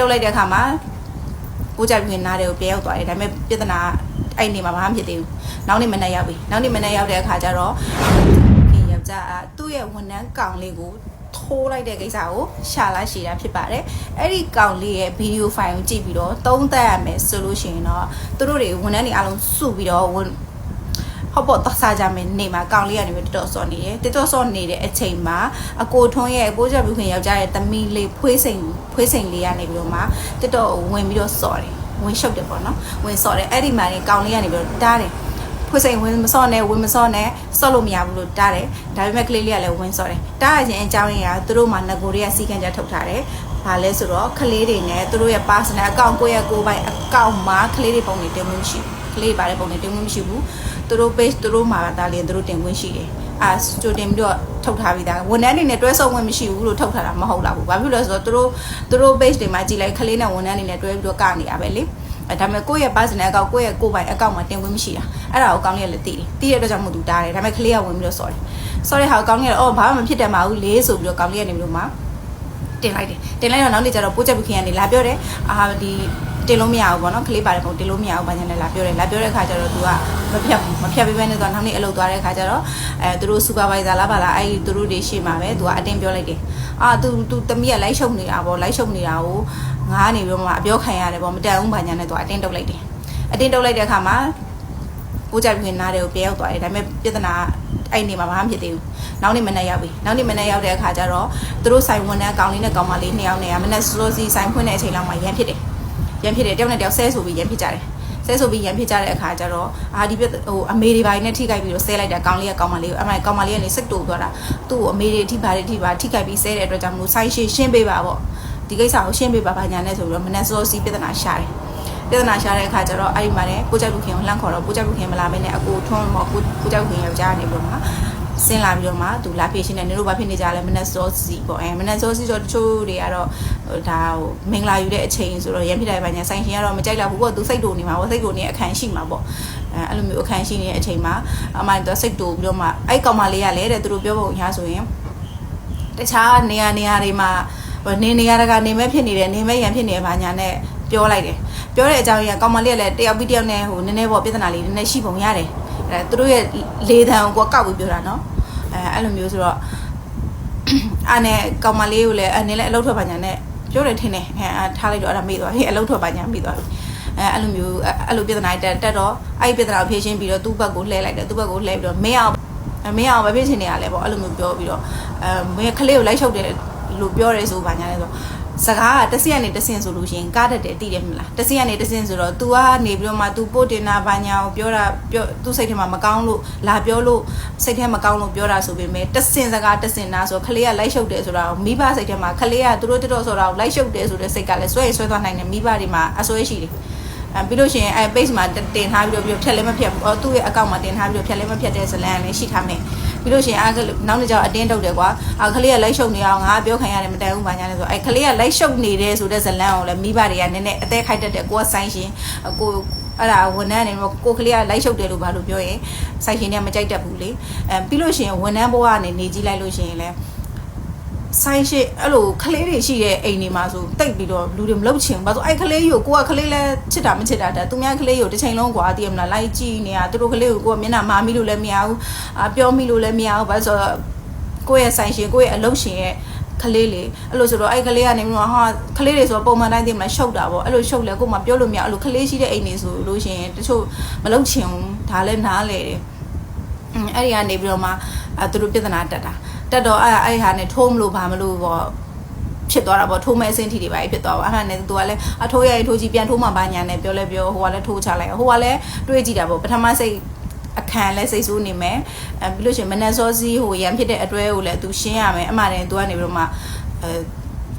တုပ်လိုက်တဲ့အခါမှာကိုကြိုက်ပြီးနားတယ်ကိုပြန်ရောက်သွားတယ်ဒါပေမဲ့ပြဿနာအဲ့နေမှာဘာမှမဖြစ်သေးဘူးနောက်နေ့မနေ့ရောက်ပြီနောက်နေ့မနေ့ရောက်တဲ့အခါကျတော့ခင်ယောက်ျားကသူ့ရဲ့ဝန်ထမ်းကောင်လေးကိုထိုးလိုက်တဲ့ကိစ္စကိုရှာလာရှည်တာဖြစ်ပါတယ်အဲ့ဒီကောင်လေးရဲ့ဗီဒီယိုဖိုင်ကိုကြည့်ပြီးတော့သုံးသပ်ရမယ်ဆိုလို့ရှိရင်တော့သူတို့တွေဝန်ထမ်းတွေအားလုံးစုပြီးတော့ဝန် ဟုတ်ပေါ့သွားစားကြမယ်နေမှာကောင်လေးကနေပြီးတော်တော်စော်နေတယ်တော်တော်စော်နေတဲ့အချိန်မှာအကိုထွန်းရဲ့ပိုးချက်ပြုခင်ယောက်ျားရဲ့သမီးလေးဖွေးစိန်ဖွေးစိန်လေးကနေပြီးတော့မှတော်တော်ဝင်ပြီးတော့စော်တယ်ဝင်ရှုပ်တယ်ပေါ့နော်ဝင်စော်တယ်အဲ့ဒီမှာနေကောင်လေးကနေပြီးတော့တားတယ်ဖွေးစိန်ဝင်မစော့နဲ့ဝင်မစော့နဲ့စော့လို့မရဘူးလို့တားတယ်ဒါပေမဲ့ကလေးလေးကလည်းဝင်စော့တယ်တားရခြင်းအကြောင်းရင်းကသူတို့မှငကိုတွေကစီကံကြထုတ်ထားတယ် ဘာလဲဆိုတော့ကလေးတွေနဲ့သူတို့ရဲ့ personal account ကိုယ့်ရဲ့ကိုယ်ပိုင် account မှာကလေးတွေပုံနေတင်မှုမရှိဘူးကလေးပါတဲ့ပုံနေတင်မှုမရှိဘူးသူတို့ page သူတို့မှာဒါလည်းသူတို့တင်ခွင့်ရှိတယ်အာစတူတင်ပြီးတော့ထုတ်ထားပြီးသားဝန်ထမ်းတွေနဲ့တွဲဆုံခွင့်မရှိဘူးလို့ထုတ်ထားတာမဟုတ်လားဘူးဘာဖြစ်လို့လဲဆိုတော့သူတို့သူတို့ page တွေမှာကြည်လိုက်ကလေးနဲ့ဝန်ထမ်းတွေနဲ့တွဲပြီးတော့ကနေရပဲလေအဲဒါပေမဲ့ကိုယ့်ရဲ့ personal account ကိုယ့်ရဲ့ကိုယ်ပိုင် account မှာတင်ခွင့်မရှိတာအဲ့ဒါကိုကောင်းလေးလည်းသိတယ်သိတဲ့အတွက်ကြောင့်မို့သူတားတယ်ဒါပေမဲ့ကလေးကဝင်ပြီးတော့ sorry sorry ဟာကောင်းလေးကအော်ဘာမှမဖြစ်တယ်မဟုတ်လေဆိုပြီးတော့ကောင်းလေးကနေပြီးတော့မှ တင်လိုက်တယ်တင်လိုက်တော့နောက်နေ့ကျတော့ပိုးချက်ပခင်ကနေလာပြောတယ်အာဒီတင်လို့မရဘူးပေါ့နော်ကလေးပါတယ်ပုံတင်လို့မရဘူးဘာညာလဲလာပြောတယ်လာပြောတဲ့ခါကျတော့ तू ကမဖြတ်ဘူးမဖြတ်ပေးဘဲနဲ့တော့နောက်နေ့အလုပ်သွားတဲ့ခါကျတော့အဲသူတို့ supervisor လားပါလားအဲ့ဒီသူတို့တွေရှေ့မှာပဲ तू ကအတင်းပြောလိုက်တယ်အာ तू तू တမီးကလိုက်ရှုပ်နေတာပေါ့လိုက်ရှုပ်နေတာကိုငါကနေပြီးတော့မှအပြောခံရတယ်ပေါ့မတန်ဘူးဘာညာနဲ့ तू အတင်းတုတ်လိုက်တယ်အတင်းတုတ်လိုက်တဲ့ခါမှာကိုကြိုက်ပြီးနားတယ်ကိုပြန်ရောက်သွားတယ်ဒါပေမဲ့ပြဿနာ အဲ့နေမှာဘာမှမဖြစ်သေးဘူးနောက်နေ့မနေ့ရောက်ပြီနောက်နေ့မနေ့ရောက်တဲ့အခါကျတော့သူတို့ဆိုင်ဝန်ထမ်းကောင်လေးနဲ့ကောင်မလေးနှစ်ယောက်နဲ့ကမနေ့စလိုစီဆိုင်ဖွင့်တဲ့အချိန်လောက်မှာရန်ဖြစ်တယ်ရန်ဖြစ်တယ်တယောက်နဲ့တယောက်ဆဲဆိုပြီးရန်ဖြစ်ကြတယ်ဆဲဆိုပြီးရန်ဖြစ်ကြတဲ့အခါကျတော့အာဒီပြဟိုအမေတွေပိုင်းနဲ့ထိခိုက်ပြီးတော့ဆဲလိုက်တာကောင်လေးကကောင်မလေးကိုအမှန်ကောင်မလေးကနေစိတ်တူသွားတာသူ့ကိုအမေတွေထိပါတယ်ထိပါထိခိုက်ပြီးဆဲတဲ့အတွက်ကြောင့်မလို့ဆိုင်ရှင်းရှင်းပေးပါပေါ့ဒီကိစ္စကိုရှင်းပေးပါဘာညာနဲ့ဆိုပြီးတော့မနေ့စလိုစီပြဿနာရှာတယ် ပြဿနာရှာတဲ့အခါကျတော့အဲ့ဒီမှာလည်းကိုကြိုက်လူခင်ကိုလှမ်းခေါ်တော့ကိုကြိုက်လူခင်မလာမင်းနဲ့အကိုထွန်းမော်ကိုကိုကြိုက်လူခင်ယောက်ျားနေပြီးတော့မှဆင်းလာပြီးတော့မှသူလာပြေးရှင်းတယ်နင်တို့ဘာဖြစ်နေကြလဲမနက်စောစီပေါ့အဲမနက်စောစီဆိုတော့တချို့တွေကတော့ဒါဟိုမင်္ဂလာယူတဲ့အချိန်ဆိုတော့ရန်ဖြစ်တယ်ပါညာဆိုင်ရှင်ကတော့မကြိုက်တော့ဘူးပေါ့သူစိတ်တူနေမှာပေါ့စိတ်တူနေအခန်းရှိမှာပေါ့အဲအဲ့လိုမျိုးအခန်းရှိနေတဲ့အချိန်မှာအမှန်တော့စိတ်တူပြီးတော့မှအဲ့ကောင်မလေးကလည်းတဲ့သူတို့ပြောပုံညာဆိုရင်တခြားနေရာနေရာတွေမှာနေနေရတာကနေမဲ့ဖြစ်နေတယ်နေမဲ့ရန်ဖြစ်နေပါညာနဲ့ ပြောလိုက်တယ်ပြောတဲ့အကြောင်းကြီးကကောင်မလေးကလည်းတယောက်ပြီးတယောက်နဲ့ဟိုနည်းနည်းပေါ့ပြဿနာလေးနည်းနည်းရှိပုံရတယ်အဲသူတို့ရဲ့လေသံကိုကောက်ပြီးပြောတာနော်အဲအဲ့လိုမျိုးဆိုတော့အားနဲ့ကောင်မလေးကိုလည်းအနေနဲ့အလုပ်ထွက်ပါညာနဲ့ပြောတယ်ထင်တယ်အဲထားလိုက်တော့အဲ့ဒါမေ့သွားပြီအလုပ်ထွက်ပါညာမေ့သွားပြီအဲအဲ့လိုမျိုးအဲ့လိုပြဿနာတက်တက်တော့အဲ့ဒီပြဿနာကိုဖြေရှင်းပြီးတော့သူ့ဘက်ကိုလှည့်လိုက်တယ်သူ့ဘက်ကိုလှည့်ပြီးတော့မင်းအောင်မင်းအောင်ပဲဖြစ်ချင်နေရလဲပေါ့အဲ့လိုမျိုးပြောပြီးတော့အဲမင်းကလေးကိုလိုက်ချုပ်တယ်လို့ပြောရဲဆိုပါညာလဲဆို စကားကတဆင်ကနေတဆင်ဆိုလို့ရှိရင်ကားတက်တယ်တည်တယ်မလားတဆင်ကနေတဆင်ဆိုတော့ तू ကနေပြီးတော့မှ तू ပို့တင်တာဘာညာကိုပြောတာပြောသူ့စိတ်ထဲမှာမကောင်းလို့လာပြောလို့စိတ်ထဲမကောင်းလို့ပြောတာဆိုပေမဲ့တဆင်စကားတဆင်နာဆိုခလေးကလိုက်ရှုပ်တယ်ဆိုတာကိုမိဘစိတ်ထဲမှာခလေးကသူတို့တော်ဆိုတာကိုလိုက်ရှုပ်တယ်ဆိုတဲ့စိတ်ကလည်းဆွဲဆွဲသွားနိုင်တယ်မိဘတွေမှာအဆွဲရှိတယ်အဲပြီးလို့ရှိရင်အဲ page မှာတင်ထားပြီးတော့ပြီးဖြတ်လဲမဖြတ်ဘူးသူ့ရဲ့ account မှာတင်ထားပြီးတော့ဖြတ်လဲမဖြတ်တဲ့ဇလန်လည်းရှိထားမယ် ပြီးလို့ရှိရင်အားနောက်နေ့ကျတော့အတင်းတုတ်တယ်ကွာအာခလေးကလိုက်ရှုပ်နေအောင်ငါပြောခံရတယ်မတန်ဘူးဘာညာလဲဆိုအဲခလေးကလိုက်ရှုပ်နေတယ်ဆိုတဲ့ဇလန်ကိုလည်းမိဘတွေကနည်းနည်းအသက်ခိုက်တတ်တယ်ကိုကဆိုင်ရှင်ကိုအဲ့ဒါဝန်ထမ်းနေတော့ကိုကလေးကလိုက်ရှုပ်တယ်လို့ဘာလို့ပြောရင်ဆိုင်ရှင်တွေကမကြိုက်တတ်ဘူးလေအဲပြီးလို့ရှိရင်ဝန်ထမ်းဘဝကနေနေကြည့်လိုက်လို့ရှိရင်လည်း ဆိုင်ရှိအဲ့လိုကလေးတွေရှိတဲ့အိမ်တွေမှာဆိုတိတ်ပြီးတော့လူတွေမလုပ်ချင်ဘူး။ဘာလို့အဲ့ကလေးကိုကိုကကလေးလဲချစ်တာမချစ်တာတဲ့သူများကလေးကိုတစ်ချိန်လုံးကွာတည်ရမလားလိုက်ကြည့်နေတာသူတို့ကလေးကိုကိုကမျက်နှာမာမိလို့လည်းမရဘူး။အာပြောမိလို့လည်းမရဘူး။ဘာလို့ဆိုတော့ကိုယ့်ရဲ့ဆိုင်ရှင်ကိုယ့်ရဲ့အလုပ်ရှင်ရဲ့ကလေးလေအဲ့လိုဆိုတော့အဲ့ကလေးကနေပြီးတော့ဟာကလေးတွေဆိုတော့ပုံမှန်တိုင်းသိမလားရှုပ်တာပေါ့အဲ့လိုရှုပ်လဲကိုမှပြောလို့မရအဲ့လိုကလေးရှိတဲ့အိမ်တွေဆိုလို့ရှိရင်တချို့မလုပ်ချင်ဘူးဒါလည်းနားလေတယ်အဲ့ဒီကနေပြီးတော့မှအဲသူတို့ပြဿနာတက်တာ တက်တော့အဲ့အဲ့ဟာနဲ့ထိုးမလို့ဘာမလို့ပေါ့ဖြစ်သွားတာပေါ့ထိုးမဲ့အဆင့်ထိတွေပါဖြစ်သွားပါအဲ့ဒါနဲ့သူကလည်းအထိုးရရင်ထိုးကြည့်ပြန်ထိုးမှဘာညာနဲ့ပြောလဲပြောဟိုကလည်းထိုးချလိုက်ဟိုကလည်းတွေးကြည့်တာပေါ့ပထမစိတ်အခန်းလဲစိတ်ဆိုးနေမယ်အဲပြီးလို့ရှိရင်မနက်စောစီးဟိုရန်ဖြစ်တဲ့အတွဲကိုလည်းသူရှင်းရမယ်အမှန်တည်းသူကနေပြီးတော့မှအဲ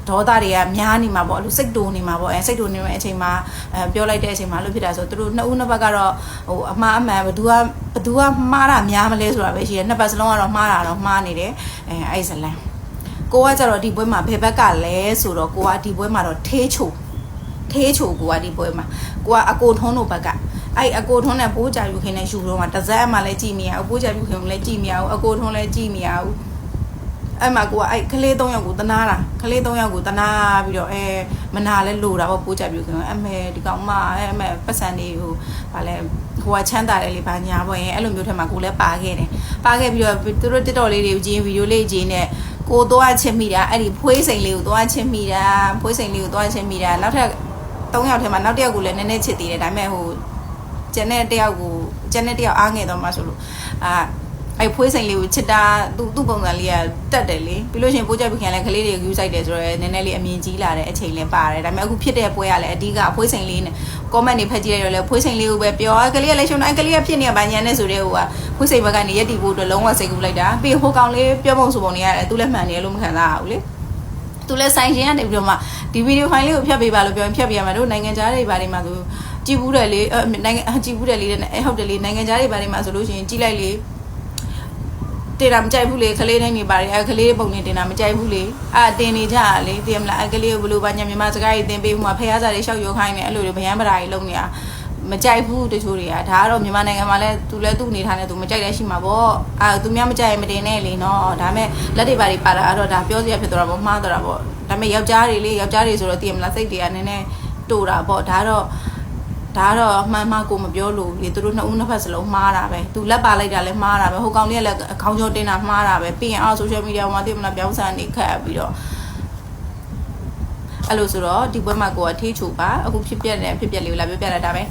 ဒေါသတွေကများနေမှာပေါ့အဲ့လိုစိတ်တူနေမှာပေါ့အဲစိတ်တူနေတဲ့အချိန်မှာအဲပြောလိုက်တဲ့အချိန်မှာလို့ဖြစ်တာဆိုသူတို့နှစ်ဦးနှစ်ဘက်ကတော့ဟိုအမှားအမှန်ဘသူကဘသူကမှားတာများမလဲဆိုတာပဲရှိတယ်နှစ်ဘက်စလုံးကတော့မှားတာတော့မှားနေတယ်အဲအဲ့ဇလန်ကိုကကြတော့ဒီပွဲမှာဘယ်ဘက်ကလဲဆိုတော့ကိုကဒီပွဲမှာတော့ထေးချိုထေးချိုကိုကဒီပွဲမှာကိုကအကိုထုံးတို့ဘက်ကအဲ့အကိုထုံးနဲ့ပိုးကြယူခင်နဲ့ယူတော့မှာတစ်စက်အမှလည်းကြည့်မရဘူးပိုးကြယူခင်လည်းကြည့်မရဘူးအကိုထုံးလည်းကြည့်မရဘူး အဲ့မှာကိုကအဲ့ကလေး၃ယောက်ကိုတနာတာကလေး၃ယောက်ကိုတနာပြီးတော့အဲမနာလဲလိုတာပေါ့ပိုးကြပြူခင်အမေဒီကောင်မအဲအမေပတ်စံနေဟိုဗာလဲဟိုကချမ်းသာတယ်လေဘာညာပေါ့ရင်အဲ့လိုမျိုးထဲမှာကိုလည်းပါခဲ့တယ်ပါခဲ့ပြီးတော့သူတို့တက်တော်လေးတွေဂျင်းဗီဒီယိုလေးဂျင်းနဲ့ကိုသွားချစ်မိတာအဲ့ဒီဖွေးစိန်လေးကိုသွားချစ်မိတာဖွေးစိန်လေးကိုသွားချစ်မိတာနောက်ထပ်၃ယောက်ထဲမှာနောက်တစ်ယောက်ကိုလည်းနည်းနည်းချစ်သေးတယ်ဒါပေမဲ့ဟိုကျန်တဲ့တယောက်ကိုကျန်တဲ့တယောက်အားငယ်တော့မှဆိုလို့အာ အဲ့ဖွေးစိန်လေးကိုချစ်တာသူ့သူ့ပုံစံလေးကတက်တယ်လေပြီးလို့ရှိရင်ပိုးကြပြခင်လည်းကလေးတွေ view ဆိုင်တယ်ဆိုတော့နည်းနည်းလေးအမြင်ကြီးလာတဲ့အချိန်လည်းပါတယ်ဒါပေမဲ့အခုဖြစ်တဲ့ပွဲကလည်းအဓိကဖွေးစိန်လေးနဲ့ comment တွေဖတ်ကြည့်ရတော့လေဖွေးစိန်လေးကိုပဲပြောကလေးကလည်းရှုံတော့အဲ့ကလေးကဖြစ်နေပါညာနဲ့ဆိုတဲ့ဟိုကဖွေးစိန်ဘက်ကနေရက်တီဖို့အတွက်လုံးဝစိတ်ကူးလိုက်တာပြီးဟိုကောင်လေးပြောပုံဆိုပုံနေရတယ်သူလည်းမှန်တယ်လို့မခံစားရဘူးလေသူလည်းဆိုင်ရှင်ကနေပြီးတော့မှဒီဗီဒီယိုဖိုင်လေးကိုဖြတ်ပေးပါလို့ပြောရင်ဖြတ်ပေးရမှာတို့နိုင်ငံခြားတွေဘာတွေမှာသူကြည်ဘူးတယ်လေအဲနိုင်ငံကြည်ဘူးတယ်လေအဲဟုတ်တယ်လေနိုင်ငံခြားတွေဘာတွေမှာဆိုလို့ရှိရင်ကြည်လိုက်လေ တင်တာမကြိုက်ဘူးလေကလေးတိုင်းနေပါတယ်အဲကလေးပုံနေတင်တာမကြိုက်ဘူးလေအာတင်နေကြရလေသိရမလားအဲကလေးကိုဘလို့ဘာညာမြန်မာစကားကြီးတင်ပေးမှုမှာဖះစားတွေရှောက်ရုံခိုင်းနေအဲ့လိုတွေဗျမ်းပဓာကြီးလုံးနေတာမကြိုက်ဘူးတချို့တွေကဒါကတော့မြန်မာနိုင်ငံမှာလည်းသူလည်းသူ့အနေထားနဲ့သူမကြိုက်လည်းရှိမှာပေါ့အာသူများမကြိုက်ရင်မတင်နဲ့လေနော်ဒါပေမဲ့လက်တွေပါတွေပါတာအဲ့တော့ဒါပြောစရာဖြစ်သွားတာပေါ့မှားသွားတာပေါ့ဒါပေမဲ့ယောက်ျားတွေလေယောက်ျားတွေဆိုတော့သိရမလားစိတ်တွေကနည်းနည်းတူတာပေါ့ဒါတော့ ဒါကတော့အမှန်မှကိုမပြောလို့လေသူတို့နှစ်ဦးနှစ်ဖက်စလုံးမှားတာပဲသူလက်ပါလိုက်တာလည်းမှားတာပဲဟိုကောင်လေးကလည်းအခေါင်းကျော်တင်တာမှားတာပဲပြီးရင်အော်ဆိုရှယ်မီဒီယာမှာသိမလားပြောင်းစားနေခတ်ပြီးတော့အဲ့လိုဆိုတော့ဒီဘက်မှာကိုကထေးချိုပါအခုဖြစ်ပြတဲ့ဖြစ်ပြလေးကိုလာပြောပြတာဒါပဲ